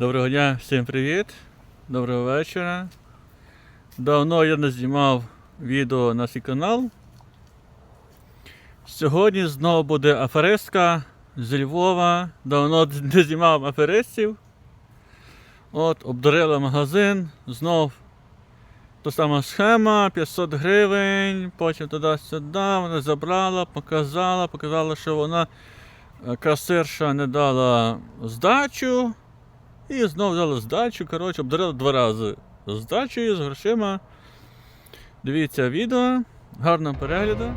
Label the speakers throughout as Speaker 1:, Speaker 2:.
Speaker 1: Доброго дня, всім привіт. Доброго вечора. Давно я не знімав відео на свій канал. Сьогодні знову буде аферистка з Львова. Давно не знімав аферистів. От, обдурила магазин. Знов та сама схема, 500 гривень, потім туди-сюди, вона забрала, показала, показала, що вона е, касирша не дала здачу. І знову взяли здачу. Коротше, обдарили два рази здачею, з грошима. Дивіться відео. Гарного перегляду.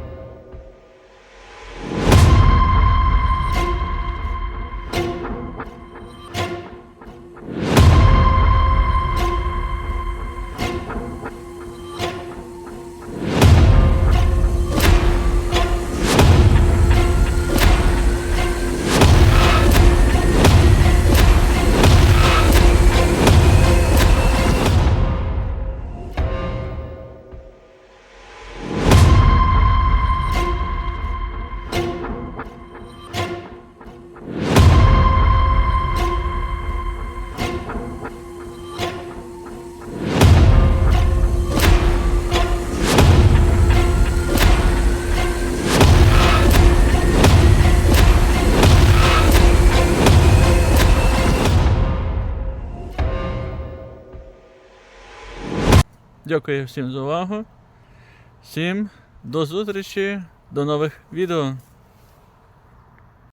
Speaker 1: Дякую всім за увагу. Всім до зустрічі, до нових відео.